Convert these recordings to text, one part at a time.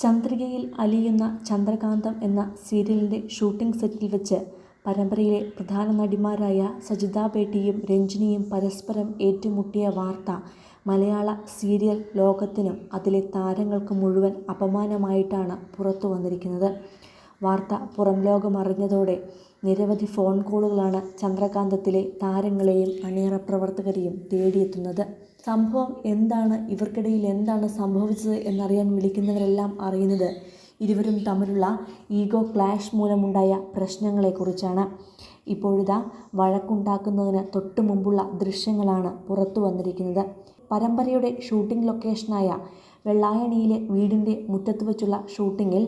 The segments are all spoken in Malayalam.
ചന്ദ്രികയിൽ അലിയുന്ന ചന്ദ്രകാന്തം എന്ന സീരിയലിന്റെ ഷൂട്ടിംഗ് സെറ്റിൽ വെച്ച് പരമ്പരയിലെ പ്രധാന നടിമാരായ സജിത ബേട്ടിയും രഞ്ജിനിയും പരസ്പരം ഏറ്റുമുട്ടിയ വാർത്ത മലയാള സീരിയൽ ലോകത്തിനും അതിലെ താരങ്ങൾക്ക് മുഴുവൻ അപമാനമായിട്ടാണ് പുറത്തു വന്നിരിക്കുന്നത്. വാർത്ത പുറംലോകം അറിഞ്ഞതോടെ നിരവധി ഫോൺ കോളുകളാണ് ചന്ദ്രകാന്തത്തിലെ താരങ്ങളെയും അണിയറ പ്രവർത്തകരെയും തേടിയെത്തുന്നത്. സംഭവം എന്താണ്? ഇവർക്കിടയിൽ എന്താണ് സംഭവിച്ചത് എന്നറിയാൻ വിളിക്കുന്നവരെല്ലാം അറിയുന്നത് ഇരുവരും തമ്മിലുള്ള ഈഗോ ക്ലാഷ് മൂലമുണ്ടായ പ്രശ്നങ്ങളെക്കുറിച്ചാണ്. ഇപ്പോഴിതാ വഴക്കുണ്ടാക്കുന്നതിന് തൊട്ടു മുമ്പുള്ള ദൃശ്യങ്ങളാണ് പുറത്തു വന്നിരിക്കുന്നത്. പരമ്പരയുടെ ഷൂട്ടിംഗ് ലൊക്കേഷനായ വെള്ളായണിയിലെ വീടിന്റെ മുറ്റത്ത് വച്ചുള്ള ഷൂട്ടിങ്ങിൽ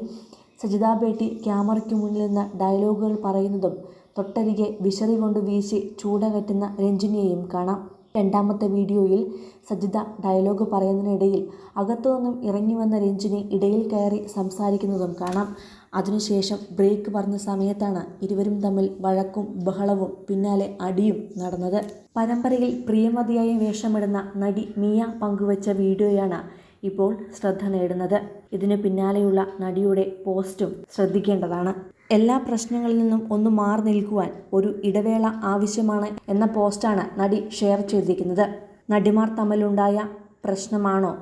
സജിത ബേട്ടി ക്യാമറയ്ക്ക് മുന്നിൽ നിന്ന് ഡയലോഗുകൾ പറയുന്നതും തൊട്ടരികെ വിശറി കൊണ്ട് വീശി ചൂടകറ്റുന്ന രഞ്ജിനിയെയും കാണാം. രണ്ടാമത്തെ വീഡിയോയിൽ സജിത ഡയലോഗ് പറയുന്നതിനിടയിൽ അകത്തുനിന്നും ഇറങ്ങി വന്ന രഞ്ജിനി ഇടയിൽ കയറി സംസാരിക്കുന്നതും കാണാം. അതിനുശേഷം ബ്രേക്ക് പറഞ്ഞ സമയത്താണ് ഇരുവരും തമ്മിൽ വഴക്കും ബഹളവും പിന്നാലെ അടിയും നടന്നത്. പരമ്പരയിൽ പ്രിയമതിയായി വേഷമിടുന്ന നടി മിയ പങ്കുവച്ച വീഡിയോയാണ് ഇപ്പോൾ ശ്രദ്ധ നേടുന്നത്. ഇതിനു പിന്നാലെയുള്ള നടിയുടെ പോസ്റ്റും ശ്രദ്ധിക്കേണ്ടതാണ്. എല്ലാ പ്രശ്നങ്ങളിൽ നിന്നും ഒന്ന് മാറി നിൽക്കുവാൻ ഒരു ഇടവേള ആവശ്യമാണ് എന്ന പോസ്റ്റാണ് നടി ഷെയർ ചെയ്തിരിക്കുന്നത്. നടിമാർ തമ്മിലുണ്ടായ പ്രശ്നമാണോ?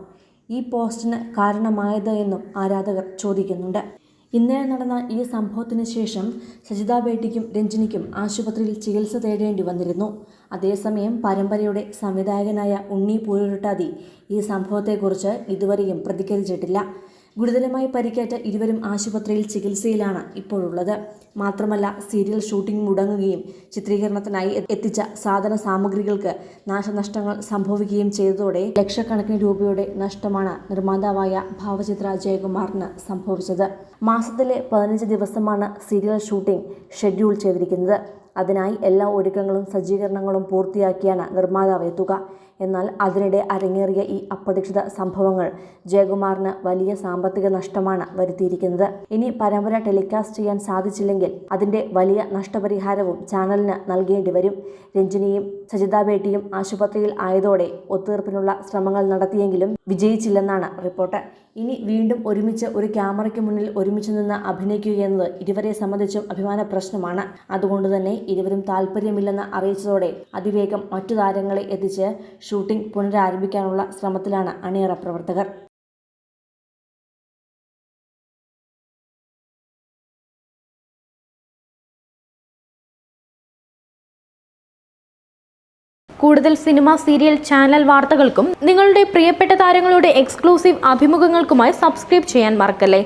ഈ പോസ്റ്റിന് കാരണമായത് എന്നും ആരാധകർ ചോദിക്കുന്നുണ്ട്. ഇന്നലെ നടന്ന ഈ സംഭവത്തിന് ശേഷം സജിത ബേട്ടിക്കും രഞ്ജിനിക്കും ആശുപത്രിയിൽ ചികിത്സ തേടേണ്ടി വന്നിരുന്നു. അതേസമയം പരമ്പരയുടെ സംവിധായകനായ ഉണ്ണി പൂരുരുട്ടാതി ഈ സംഭവത്തെക്കുറിച്ച് ഇതുവരെയും പ്രതികരിച്ചിട്ടില്ല. ഗുരുതരമായി പരിക്കേറ്റ ഇരുവരും ആശുപത്രിയിൽ ചികിത്സയിലാണ് ഇപ്പോഴുള്ളത്. മാത്രമല്ല സീരിയൽ ഷൂട്ടിംഗ് മുടങ്ങുകയും ചിത്രീകരണത്തിനായി എത്തിച്ച സാധന സാമഗ്രികൾക്ക് നാശനഷ്ടങ്ങൾ സംഭവിക്കുകയും ചെയ്തതോടെ ലക്ഷക്കണക്കിന് രൂപയുടെ നഷ്ടമാണ് നിർമ്മാതാവായ ഭാവചിത്ര ജയകുമാറിന് സംഭവിച്ചത്. മാസത്തിലെ പതിനഞ്ച് ദിവസമാണ് സീരിയൽ ഷൂട്ടിംഗ് ഷെഡ്യൂൾ ചെയ്തിരിക്കുന്നത്. അതിനായി എല്ലാ ഒരുക്കങ്ങളും സജ്ജീകരണങ്ങളും പൂർത്തിയാക്കിയാണ് നിർമ്മാതാവ് എത്തുക. എന്നാൽ അതിനിടെ അരങ്ങേറിയ ഈ അപ്രതീക്ഷിത സംഭവങ്ങൾ ജയകുമാറിന് വലിയ സാമ്പത്തിക നഷ്ടമാണ് വരുത്തിയിരിക്കുന്നത്. ഇനി പരമ്പര ടെലികാസ്റ്റ് ചെയ്യാൻ സാധിച്ചില്ലെങ്കിൽ അതിന്റെ വലിയ നഷ്ടപരിഹാരവും ചാനലിന് നൽകേണ്ടി വരും. രഞ്ജിനിയും സജിത ബേട്ടിയും ആശുപത്രിയിൽ ആയതോടെ ഒത്തുതീർപ്പിനുള്ള ശ്രമങ്ങൾ നടത്തിയെങ്കിലും വിജയിച്ചില്ലെന്നാണ് റിപ്പോർട്ട്. ഇനി വീണ്ടും ഒരുമിച്ച് ഒരു ക്യാമറയ്ക്ക് മുന്നിൽ ഒരുമിച്ച് നിന്ന് അഭിനയിക്കുക എന്നത് ഇരുവരെ സംബന്ധിച്ചും അഭിമാന പ്രശ്നമാണ്. അതുകൊണ്ട് തന്നെ ഇരുവരും താല്പര്യമില്ലെന്ന് അറിയിച്ചതോടെ അതിവേഗം മറ്റു താരങ്ങളെ എത്തിച്ച് ഷൂട്ടിംഗ് പുനരാരംഭിക്കാനുള്ള ശ്രമത്തിലാണ് അണിയറ പ്രവർത്തകർ. കൂടുതൽ സിനിമ സീരിയൽ ചാനൽ വാർത്തകൾക്കും നിങ്ങളുടെ പ്രിയപ്പെട്ട താരങ്ങളുടെ എക്സ്ക്ലൂസീവ് അഭിമുഖങ്ങൾക്കുമായി സബ്സ്ക്രൈബ് ചെയ്യാൻ മറക്കല്ലേ?